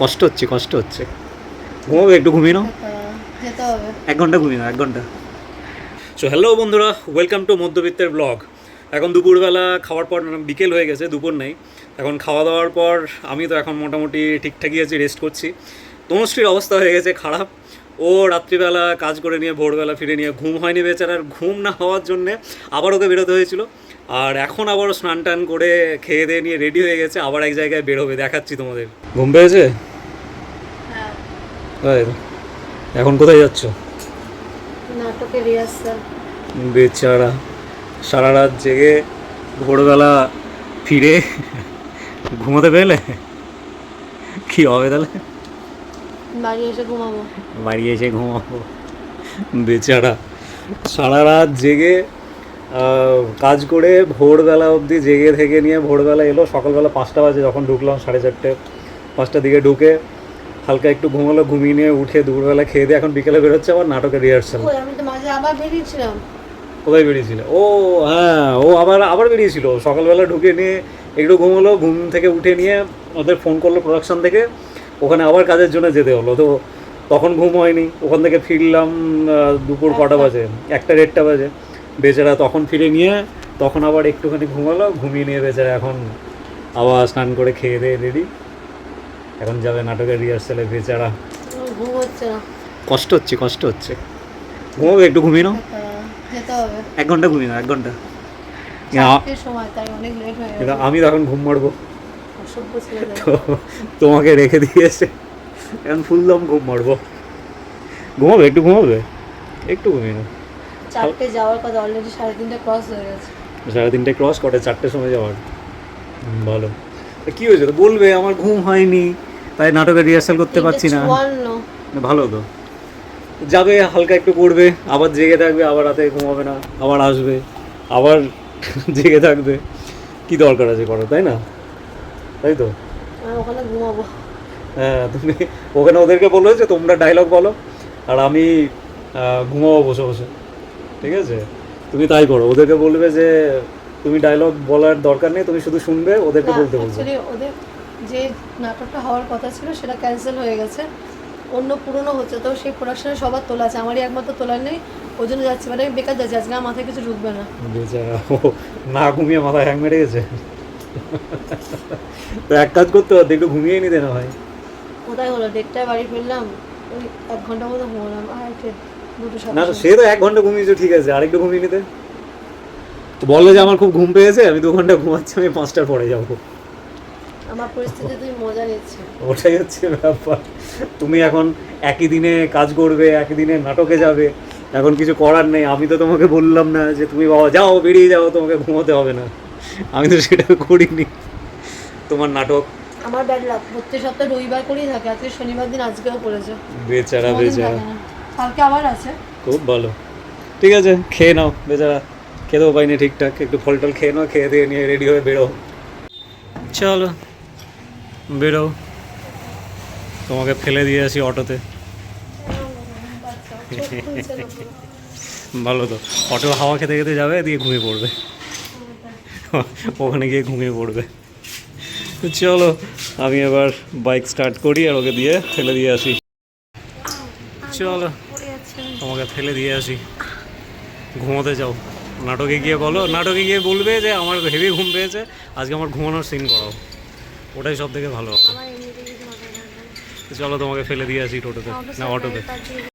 কষ্ট হচ্ছে কষ্ট হচ্ছে। ঘুমাবে একটু, ঘুমিয়ে নাও। এক ঘণ্টা ঘুমিয়ে নাও, এক ঘণ্টা। সো হ্যালো বন্ধুরা ওয়েলকাম টু মধ্যবিত্তের ব্লগ এখন দুপুরবেলা খাওয়ার পর বিকেল হয়ে গেছে, দুপুর নেই। এখন খাওয়া দাওয়ার পর আমি তো এখন মোটামুটি ঠিকঠাকই আছি রেস্ট করছি। তনুশ্রীর অবস্থা হয়ে গেছে খারাপ। ও রাত্রিবেলা কাজ করে নিয়ে, ভোরবেলা ফিরে নিয়ে ঘুম হয়নি বেচারার। ঘুম না হওয়ার জন্যে আবার ওকে বেরোতে হয়েছিল। আর এখন আবার স্নান টান করে খেয়ে দিয়ে নিয়ে রেডি হয়ে গেছে আবার এক জায়গায় বেরোবে দেখাচ্ছি তোমাদের। ঘুম পেয়েছে? হ্যাঁ। এখন কোথায় যাচ্ছ? নাটকের রিহার্সাল বেচারা সারা রাত জেগে ভোরবেলা ফিরে ঘুমোতে পেলে? কি হবে তাহলে? বাড়ি এসে ঘুমাবো। বাড়ি এসে ঘুমাবো। বেচারা সারা রাত জেগে কাজ করে ভোরবেলা অবধি জেগে থেকে নিয়ে ভোরবেলা এলো। সকালবেলা পাঁচটা বাজে যখন ঢুকলাম সাড়ে চারটে পাঁচটার দিকে ঢুকে হালকা একটু ঘুমালো ঘুমিয়ে নিয়ে উঠে দুপুরবেলা খেয়ে দিয়ে এখন বিকেলে বেরোচ্ছে আবার নাটকের রিহার্সাল কোথায় বেরিয়েছিল? ও হ্যাঁ ও আবার আবার বেরিয়েছিল। সকালবেলা ঢুকে নিয়ে একটু ঘুমলো ঘুম থেকে উঠে নিয়ে ওদের ফোন করল প্রোডাকশন থেকে। ওখানে আবার কাজের জন্য যেতে হলো। তো তখন ঘুম হয়নি। ওখান থেকে ফিরলাম দুপুর কটা বাজে? একটা দেড়টা বাজে। বেচারা তখন ফিরে নিয়ে তখন আবার একটুখানি ঘুমালো ঘুমিয়ে নিয়ে বেচারা এখন আবার স্নান করে খেয়ে দিয়ে রেডি। এখন যাবে নাটকের রিহার্সালে বেচারা। কষ্ট হচ্ছে কষ্ট হচ্ছে। ঘুমাবে একটু ঘুমিয়ে নাও। হ্যাঁ, যেতে হবে। এক ঘণ্টা ঘুমিয়ে নাও এক ঘণ্টা। সময় তাই অনেক লেট হয়ে এটা গেছে। আমি তখন ঘুম মারবো। তোমাকে রেখে দিয়েছে। এখন ফুল দম ঘুম মারবো। ঘুমাবে একটু ঘুমাবে? একটু ঘুমিয়ে নাও। চারটে যাওয়ার কথা অলরেডি সাড়ে তিনটে ক্রস হয়ে গেছে। সাড়ে তিনটে ক্রস করে চারটের সময় যাওয়ার। ভালো। কী হয়েছে? তো বলবে আমার ঘুম হয়নি তাই নাটকের রিহার্সাল করতে পারছি না। ভালো তো। যাবে হালকা একটু পড়বে আবার জেগে থাকবে আবার রাতে ঘুমাবে না আবার আসবে আবার জেগে থাকবে। কি দরকার আছে করার তাই না? তাই তো? ওখানে ঘুমাবো। হ্যাঁ তুমি ওখানে ওদেরকে বলল যে তোমরা ডায়লগ বলো আর আমি ঘুমাবো বসে বসে। ঠিক আছে? তুমি তাই করো। ওদেরকে বলবে যে তুমি ডায়লগ বলার দরকার নেই তুমি শুধু শুনবে ওদেরকে বলতে বলবে। ওদের যে নাটকটা হওয়ার কথা ছিল সেটা ক্যান্সেল হয়ে গেছে। অন্য পুরনো হচ্ছে তো সেই প্রোডাকশনে সবার তোলা আছে। আমারই একমাত্র তোলার নেই ওই জন্য যাচ্ছি। মানে আমি বেকার যাচ্ছি আজকে আমার মাথায় কিছু ঢুকবে না। না ঘুমিয়ে মাথায় হ্যাং মেরে গেছে। তো এক কাজ করতে পারতো একটু ঘুমিয়ে নিতে না ভাই কোথায় হলো? দেড়টায় বাড়ি ফিরলাম ওই এক ঘণ্টা মতো ঘুমালাম। আর না সে তো এক ঘণ্টা ঘুমিয়েছো ঠিক আছে আরেকটু ঘুমিয়ে নিতে। তো বললে যে আমার খুব ঘুম পেয়েছে আমি দু ঘণ্টা ঘুমাচ্ছি আমি পাঁচটার পরে যাব। আমার পরিস্থিতি তুই মজা নিচ্ছে ওটাই হচ্ছে ব্যাপার। তুমি এখন একই দিনে কাজ করবে একই দিনে নাটকে যাবে এখন কিছু করার নেই। আমি তো তোমাকে বললাম না যে তুমি বাবা যাও বেরিয়ে যাও তোমাকে ঘুমোতে হবে না। আমি তো সেটা করিনি। তোমার নাটক? আমার ব্যাড লাগ প্রত্যেক সপ্তাহে রবিবার করেই থাকে আজকে শনিবার দিন আজকেও পড়েছে বেচারা বেচারা। কালকে আবার আছে। খুব ভালো। ঠিক আছে, খেয়ে নাও। বেচারা খেতেও পাইনি ঠিকঠাক। একটু ফল টল খেয়ে নাও, খেয়ে দিয়ে নিয়ে রেডি হয়ে বেরো। চলো, বেরো। তোমাকে ফেলে দিয়ে আসি অটোতে। ভালো তো। অটো হাওয়া খেতে খেতে যাবে দিয়ে ঘুমিয়ে পড়বে। ওখানে গিয়ে ঘুমিয়ে পড়বে। চলো, আমি এবার বাইক স্টার্ট করি আর ওকে দিয়ে ফেলে দিয়ে আসি। চলো। তোমাকে ফেলে দিয়ে আসি। ঘুমোতে যাও। নাটকে গিয়ে বলো নাটকে গিয়ে বলবে যে আমার হেভি ঘুম পেয়েছে আজকে আমার ঘুমানোর সিন করাও। ওটাই সব থেকে ভালো হবে। চলো তোমাকে ফেলে দিয়ে আসি টোটোতে না অটোতে।